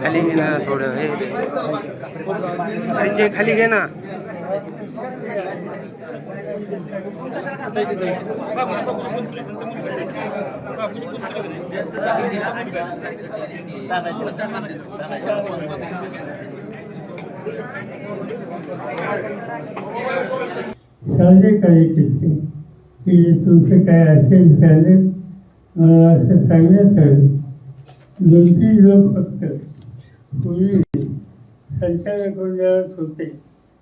खाली घे ना थोडं हे. अरे खाली घे ना. साधे काही किस्से की तुमचे काय असेल झाले मला असं सांगण्यात आलं दोन तीन लोक फक्त पूर्वी संचालक मंडळात होते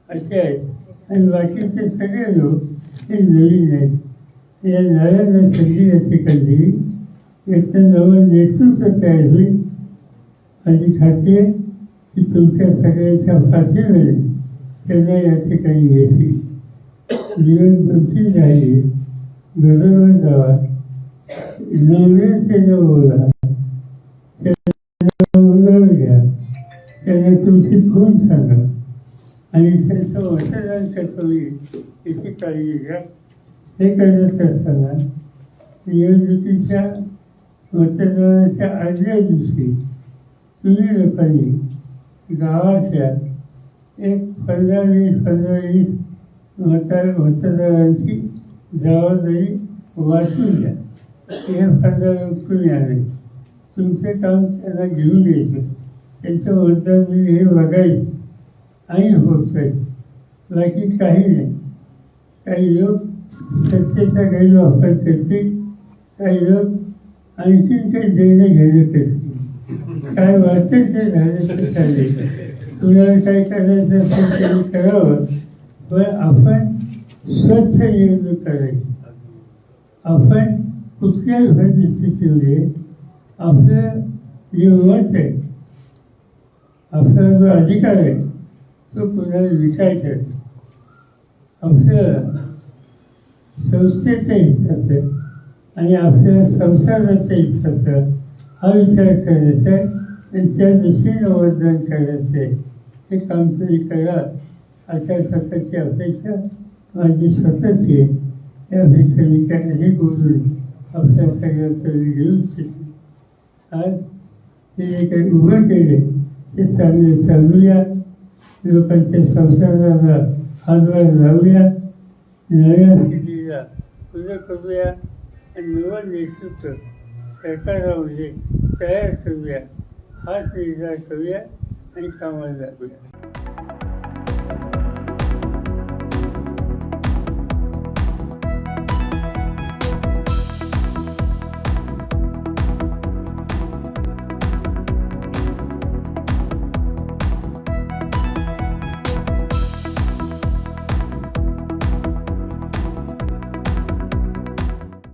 असे आहेत. आणि बाकीचे सगळे लोक हे नवीन आहेत. या नव्यानं संधी अशी कधी याचं नवं नेतृत्व तयार होईल. आणि खात्री आहे की तुमच्या सगळ्यांच्या मिळेल त्यांना या ठिकाणी घेतली जीवन तुमची झाली गजर जावा नवऱ्याचे न बोला त्यांना उजळ घ्या त्याला तुमची खून सांगा. आणि त्यांचं मतदान कसं होईल याची काळजी घ्या. हे करत असताना निवडणुकीच्या मतदानाच्या आदल्या दिवशी तुम्ही लोकांनी गावाच्या एक पंधरा वीस पंधरा वीस मतदार मतदारांची जबाबदारी वाचून घ्या. हे पंधरा तुम्ही आले तुमचे काम त्यांना घेऊन यायचं. त्यांचं मी हे बघायचं. आणि होतं बाकी काही नाही. काही लोक सत्तेचा गैरवापर करतील. काही लोक आणखीन काही देणं घेणं करतील काय वाटेल ते झालं ते चालेल तुला काय करायचं असेल ते करावं. पण आपण स्वच्छ निवडणूक करायची. आपण कुठल्याही परिस्थितीमध्ये आपलं जे मत आहे आपला जो अधिकार आहे तो कुणाला विकायचा आहे. आपलं संस्थेचं हिताचं आणि आपल्या संसाराच्या हिताचं हा विचार करायचा आहे आणि त्या दृष्टीने मतदान करायचं आहे. हे काम तुम्ही करा. अशा प्रकारची अपेक्षा माझी स्वतःची. आहे यापेक्षा मी काही बोलून आपल्या सगळ्याचं घेऊ इच्छितो आज हे जे काही उभं केले ते चांगले चालूया. लोकांच्या संसाराला हातभार लावूया. नव्या स्थितीला पुढे करूया. आणि नवं नेतृत्व सरकारामध्ये तयार करूया. हाच निर्धार करूया आणि कामाला लागूया.